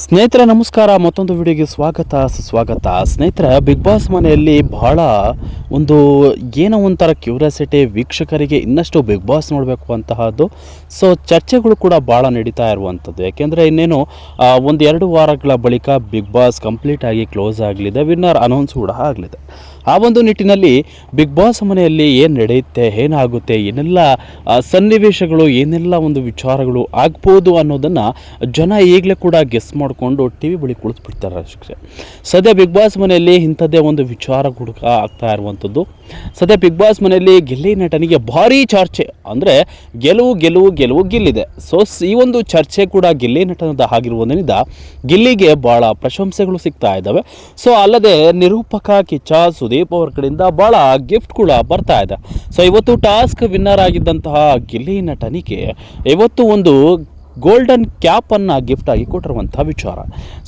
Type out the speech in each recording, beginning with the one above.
ಸ್ನೇಹಿತರೆ, ನಮಸ್ಕಾರ. ಮತ್ತೊಂದು ವಿಡಿಯೋಗೆ ಸ್ವಾಗತ. ಸುಸ್ವಾಗತ. ಸ್ನೇಹಿತರೆ ಬಿಗ್ ಬಾಸ್ ಮನೆಯಲ್ಲಿ ಬಹಳ ಒಂದು ಏನೋ ಒಂಥರ ಕ್ಯೂರಿಯಾಸಿಟಿ ವೀಕ್ಷಕರಿಗೆ ಇನ್ನಷ್ಟು ಬಿಗ್ ಬಾಸ್ ನೋಡಬೇಕು ಅಂತಹದ್ದು. ಸೊ ಚರ್ಚೆಗಳು ಕೂಡ ಭಾಳ ನಡೀತಾ ಇರುವಂಥದ್ದು. ಯಾಕೆಂದರೆ ಇನ್ನೇನು ಒಂದು ಎರಡು ವಾರಗಳ ಬಳಿಕ ಬಿಗ್ ಬಾಸ್ ಕಂಪ್ಲೀಟ್ ಆಗಿ ಕ್ಲೋಸ್ ಆಗಲಿದೆ. ವಿನ್ನರ್ ಅನೌನ್ಸ್ ಕೂಡ ಆಗಲಿದೆ. ಆ ಒಂದು ನಿಟ್ಟಿನಲ್ಲಿ ಬಿಗ್ ಬಾಸ್ ಮನೆಯಲ್ಲಿ ಏನು ನಡೆಯುತ್ತೆ, ಏನಾಗುತ್ತೆ, ಏನೆಲ್ಲ ಸನ್ನಿವೇಶಗಳು, ಏನೆಲ್ಲ ಒಂದು ವಿಚಾರಗಳು ಆಗ್ಬೋದು ಅನ್ನೋದನ್ನು ಜನ ಈಗಲೇ ಕೂಡ ಗೆಸ್ ಮಾಡಿಕೊಂಡು ಟಿ ವಿ ಬಳಿ ಕುಳಿತುಬಿಡ್ತಾರೆ ಅಷ್ಟೇ. ಸದ್ಯ ಬಿಗ್ ಬಾಸ್ ಮನೆಯಲ್ಲಿ ಇಂಥದ್ದೇ ಒಂದು ವಿಚಾರ ಹುಡುಕ ಆಗ್ತಾ ಇರುವಂಥದ್ದು. ಸದ್ಯ ಬಿಗ್ ಬಾಸ್ ಮನೆಯಲ್ಲಿ ಗೆಲ್ಲಿ ನಟನಿಗೆ ಭಾರಿ ಚರ್ಚೆ, ಅಂದರೆ ಗೆಲುವು ಗೆಲುವು ಗೆಲುವು ಗೆಲ್ಲಿದೆ. ಸೊ ಈ ಒಂದು ಚರ್ಚೆ ಕೂಡ ಗೆಲ್ಲಿ ನಟನದ ಆಗಿರುವುದರಿಂದ ಗಿಲ್ಲಿಗೆ ಭಾಳ ಪ್ರಶಂಸೆಗಳು ಸಿಗ್ತಾ ಇದ್ದಾವೆ. ಸೊ ಅಲ್ಲದೆ ನಿರೂಪಕ ಕಿಚ್ಚ ಅವರ ಕಡೆಯಿಂದ ಭಾಳ ಗಿಫ್ಟ್ ಕೂಡ ಬರ್ತಾ ಇದೆ. ಸೊ ಇವತ್ತು ಟಾಸ್ಕ್ ವಿನ್ನರ್ ಆಗಿದ್ದಂತಹ ಗಿಲ್ಲಿ ನಟನಿಗೆ ಇವತ್ತು ಒಂದು ಗೋಲ್ಡನ್ ಕ್ಯಾಪನ್ನು ಗಿಫ್ಟ್ ಆಗಿ ಕೊಟ್ಟಿರುವಂಥ ವಿಚಾರ.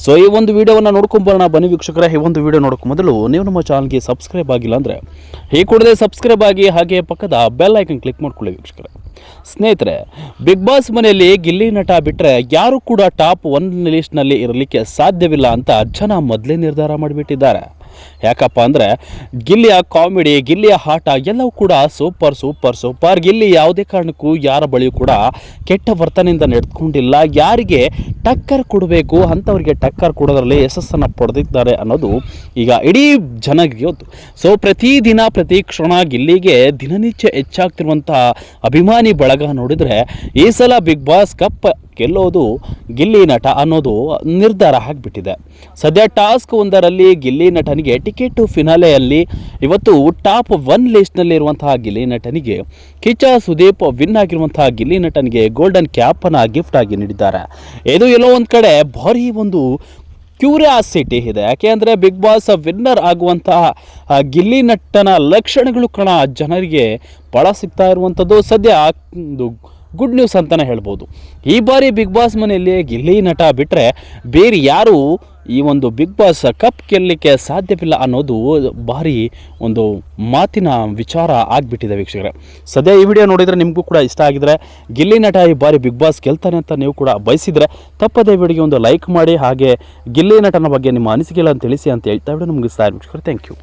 ಸೊ ಈ ಒಂದು ವಿಡಿಯೋವನ್ನು ನೋಡ್ಕೊಂಬರೋಣ ಬನ್ನಿ ವೀಕ್ಷಕರ, ಈ ಒಂದು ವಿಡಿಯೋ ನೋಡ್ಕೊ ಮೊದಲು ನೀವು ನಮ್ಮ ಚಾನಲ್ಗೆ ಸಬ್ಸ್ಕ್ರೈಬ್ ಆಗಿಲ್ಲ ಅಂದರೆ ಈ ಕೂಡಲೇ ಸಬ್ಸ್ಕ್ರೈಬ್ ಆಗಿ ಹಾಗೆ ಪಕ್ಕದ ಬೆಲ್ ಐಕನ್ ಕ್ಲಿಕ್ ಮಾಡ್ಕೊಳ್ಳಿ ವೀಕ್ಷಕರೇ. ಸ್ನೇಹಿತರೆ ಬಿಗ್ ಬಾಸ್ ಮನೆಯಲ್ಲಿ ಗಿಲ್ಲಿ ನಟ ಬಿಟ್ಟರೆ ಯಾರು ಕೂಡ ಟಾಪ್ ಒನ್ ಲಿಸ್ಟ್ನಲ್ಲಿ ಇರಲಿಕ್ಕೆ ಸಾಧ್ಯವಿಲ್ಲ ಅಂತ ಜನ ಮೊದಲೇ ನಿರ್ಧಾರ ಮಾಡಿಬಿಟ್ಟಿದ್ದಾರೆ. ಯಾಕಪ್ಪ ಅಂದರೆ ಗಿಲ್ಲಿಯ ಕಾಮಿಡಿ, ಗಿಲ್ಲಿಯ ಆಟ ಎಲ್ಲವೂ ಕೂಡ ಸೂಪರ್ ಸೂಪರ್ ಸೂಪರ್. ಗಿಲ್ಲಿ ಯಾವುದೇ ಕಾರಣಕ್ಕೂ ಯಾರ ಬಳಿಯೂ ಕೂಡ ಕೆಟ್ಟ ವರ್ತನೆಯಿಂದ ನಡೆದುಕೊಂಡಿಲ್ಲ ಯಾರಿಗೆ ಟಕ್ಕರ್ ಕೊಡಬೇಕು, ಅಂಥವ್ರಿಗೆ ಟಕ್ಕರ್ ಕೊಡೋದ್ರಲ್ಲಿ ಯಶಸ್ಸನ್ನು ಪಡೆದಿದ್ದಾರೆ ಅನ್ನೋದು ಈಗ ಇಡೀ ಜನರಿಗೆ ಗೊತ್ತು ಸೊ ಪ್ರತಿದಿನ, ಪ್ರತಿ ಕ್ಷಣ ಗಿಲ್ಲಿಗೆ ದಿನನಿತ್ಯ ಹೆಚ್ಚಾಗ್ತಿರುವಂಥ ಅಭಿಮಾನಿ ಬಳಗ ನೋಡಿದರೆ ಈ ಸಲ ಬಿಗ್ ಬಾಸ್ ಕಪ್ ಗೆಲ್ಲೋದು ಗಿಲ್ಲಿ ನಟ ಅನ್ನೋದು ನಿರ್ಧಾರ ಆಗಿಬಿಟ್ಟಿದೆ. ಸದ್ಯ ಟಾಸ್ಕ್ ಒಂದರಲ್ಲಿ ಗಿಲ್ಲಿ ನಟನಿಗೆ ಟಿಕೆಟ್ ಫಿನಾಲೆಯಲ್ಲಿ ಇವತ್ತು ಟಾಪ್ ಒನ್ ಲಿಸ್ಟ್ನಲ್ಲಿರುವಂತಹ ಗಿಲ್ಲಿ ನಟನಿಗೆ ಕಿಚ್ಚ ಸುದೀಪ್ ವಿನ್ ಆಗಿರುವಂತಹ ಗಿಲ್ಲಿ ನಟನಿಗೆ ಗೋಲ್ಡನ್ ಕ್ಯಾಪನ್ನು ಗಿಫ್ಟ್ ಆಗಿ ನೀಡಿದ್ದಾರೆ. ಇದು ಎಲ್ಲೋ ಒಂದು ಕಡೆ ಭಾರಿ ಒಂದು ಕ್ಯೂರಿಯಾಸಿಟಿ ಇದೆ. ಯಾಕೆ ಅಂದರೆ ಬಿಗ್ ಬಾಸ್ ವಿನ್ನರ್ ಆಗುವಂತಹ ಗಿಲ್ಲಿ ನಟ್ಟನ ಲಕ್ಷಣಗಳು ಕಣ ಜನರಿಗೆ ಭಾಳ ಸಿಗ್ತಾ ಇರುವಂಥದ್ದು. ಸದ್ಯ ಒಂದು ಗುಡ್ ನ್ಯೂಸ್ ಅಂತಲೇ ಹೇಳ್ಬೋದು. ಈ ಬಾರಿ ಬಿಗ್ ಬಾಸ್ ಮನೆಯಲ್ಲಿ ಗಿಲ್ಲಿ ನಟ ಬಿಟ್ಟರೆ ಬೇರೆ ಯಾರು ಈ ಒಂದು ಬಿಗ್ ಬಾಸ್ ಕಪ್ ಗೆಲ್ಲಲಿಕ್ಕೆ ಸಾಧ್ಯವಿಲ್ಲ ಅನ್ನೋದು ಭಾರಿ ಒಂದು ಮಾತಿನ ವಿಚಾರ ಆಗಿಬಿಟ್ಟಿದೆ ವೀಕ್ಷಕರ. ಸದ್ಯ ಈ ವಿಡಿಯೋ ನೋಡಿದರೆ ನಿಮಗೂ ಕೂಡ ಇಷ್ಟ ಆಗಿದ್ರೆ ಗಿಲ್ಲಿ ನಟ ಈ ಬಾರಿ ಬಿಗ್ ಬಾಸ್ ಗೆಲ್ತಾನೆ ಅಂತ ನೀವು ಕೂಡ ಬಯಸಿದರೆ ತಪ್ಪದೇ ವಿಡಿಯೋಗೆ ಒಂದು ಲೈಕ್ ಮಾಡಿ ಹಾಗೆ ಗಿಲ್ಲಿ ನಟನ ಬಗ್ಗೆ ನಿಮ್ಮ ಅನಿಸಿಕೆಗಳನ್ನು ತಿಳಿಸಿ ಅಂತ ಹೇಳ್ತಾ ವಿಡಿಯೋ ನಮ್ಗೆ ವೀಕ್ಷಕರು ವೀಕ್ಷಕರೇ. Thank you.